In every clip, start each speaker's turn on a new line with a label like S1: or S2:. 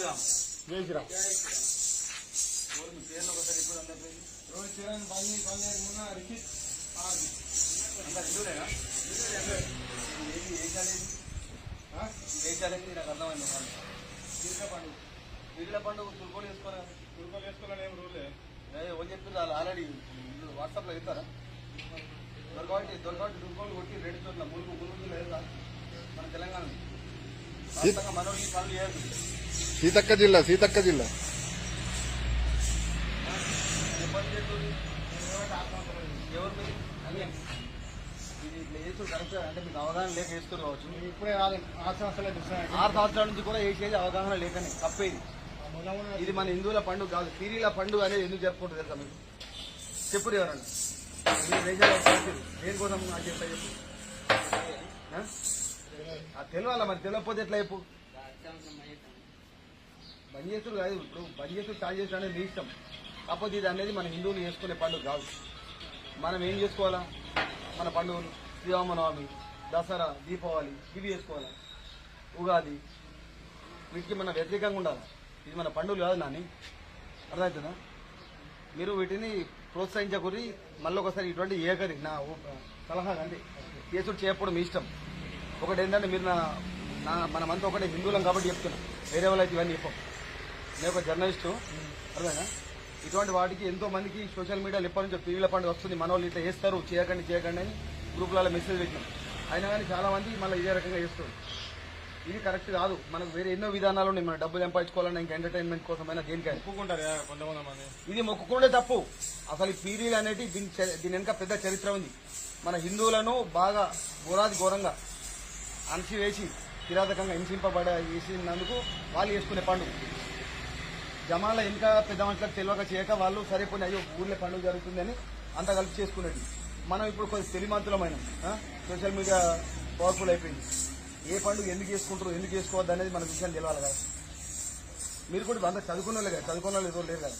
S1: జయశ్రీరామ్
S2: మీ పేర్లు ఒకసారి ఇప్పుడు అందరి
S1: రోహిత్ చరణ్ బండి బండి మున్న రిషిత్
S2: ఏది ఏ కాలేజీ ఏ కాలేజీ నాకు అర్థమైంది
S1: దీర్ఘ పండుగ
S2: మిగిలిన పండుగ తుర్కోలు వేసుకోరా
S1: తుర్కోలు వేసుకోవాలని ఏం రూలే
S2: ఎవరు చెప్పింది వాళ్ళు ఆల్రెడీ వాట్సాప్లో ఇస్తారా దొరకబట్టి దొరకబట్టి తుర్కోలు కొట్టి రెండు చోట్ల మురుగు మురుగు లేదా మన తెలంగాణ మనోళ్ళు ఈ పనులు చేయదు
S3: సీతక్క జిల్లా సీతక్క జిల్లా.
S2: ఏ ఇది ఇట్లా వేసు కరెక్ట్ అంటే మీకు అవగాహన లేక వేసుకుని కావచ్చు
S1: ఇప్పుడే రాదు ఆరు సంవత్సరాలు
S2: ఆరు సంవత్సరాల నుంచి కూడా వేసేది అవగాహన లేకనే తప్పేది. ఇది మన హిందువుల పండుగ కాదు పీరీల పండుగ అనేది ఎందుకు జరుపుకుంటుంది తెలుసా మీకు? చెప్పురు ఎవరన్నా? మీరు దేశాలు దేనికోసం నాకు చెప్తా చెప్పు. ఆ? ఆ మరి? తెలియకపోతే ఎట్లా చెప్పు? బంద్ చేసుడు కాదు ఇప్పుడు బంద్ చేసుడు స్టార్ట్ చేసుడు అనేది మీ ఇష్టం. కాకపోతే ఇది అనేది మన హిందువులు చేసుకునే పండుగ కాదు. మనం ఏం చేసుకోవాలా? మన పండుగలు శ్రీరామనవమి దసరా దీపావళి ఇవి చేసుకోవాలా? ఉగాది వీటికి మన వ్యతిరేకంగా ఉండాలి? ఇది మన పండుగలు కాదు నాని. అర్థమవుతుందా? మీరు వీటిని ప్రోత్సహించకూరి మళ్ళీ ఒకసారి ఇటువంటి ఏకరి నా సలహా అండి. చేసుడు చేయకపోవడం మీ ఇష్టం. ఒకటి ఏంటంటే మీరు నా నా మనమంతా ఒకటే హిందువులం కాబట్టి చెప్తున్నాం. వేరే వాళ్ళైతే ఇవన్నీ చెప్పాం. నేను ఒక జర్నలిస్టు అర్థమైనా ఇటువంటి వాటికి ఎంతో మందికి సోషల్ మీడియాలో ఎప్పటి నుంచో టీవీల పండుగ వస్తుంది. మన వాళ్ళు ఇట్లా చేస్తారు చేయకండి చేయకండి అని గ్రూపులలో మెసేజ్ పెట్టినాం. అయినా కానీ చాలా మంది మళ్ళీ ఇదే రకంగా చేస్తారు ఇది కరెక్ట్ కాదు. మనకు వేరే ఎన్నో విధానాలు ఉన్నాయి. మన డబ్బు సంపాదించుకోవాలన్నా ఇంకా ఎంటర్టైన్మెంట్ కోసమైనా దేనికైనా.
S1: ఒప్పుకుంటారు కొంతమంది మంది.
S2: ఇది మొక్కుకుండే తప్పు. అసలు ఈ పీరీలు అనేది దీని దీని వెనుక పెద్ద చరిత్ర ఉంది. మన హిందువులను బాగా ఘోరాది ఘోరంగా అణచివేసి కిరాతకంగా హింసింపబడ చేసినందుకు వాళ్ళు చేసుకునే పండుగ జమాల ఇంకా పెద్ద మనుషులకు తెలియక చేయక వాళ్ళు సరే పోనీ అయ్యో ఊర్లో పండుగ జరుగుతుందని అంత కలిపి చేసుకునేది మనం ఇప్పుడు కొంచెం తెలిమంతులమైన సోషల్ మీడియా పవర్ఫుల్ అయిపోయింది. ఏ పండుగ ఎందుకు చేసుకుంటారు ఎందుకు చేసుకోవద్దు అనేది మన విషయం తెలియాలి కదా. మీరు కూడా అంత చదువుకున్న వాళ్ళు కదా చదువుకున్న వాళ్ళు ఏదో లేరు కదా.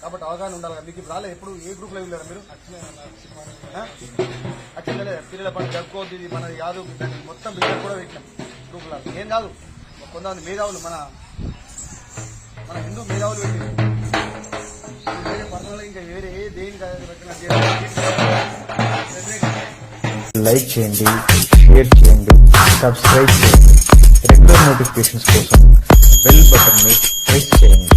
S2: కాబట్టి అవగాహన ఉండాలి కదా. మీకు రాలేదు ఎప్పుడు ఏ గ్రూప్లో వెళ్ళారా మీరు? వచ్చిందా పిల్లల పండుగ జరుపుకోవద్దు ఇది మన యాదవ్ మొత్తం బిడ్డలు కూడా పెట్టినాం. గ్రూపులో ఏం కాదు కొంతమంది మేధావులు మన మన హిందూ మేధావులు పెట్టింది పర్సనల్ ఇంకా వేరే దేని
S4: లైక్ చేయండి షేర్ చేయండి సబ్స్క్రైబ్ చేయండి. రెగ్యులర్ నోటిఫికేషన్స్ కోసం బెల్ బటన్ని ప్రెస్ చేయండి.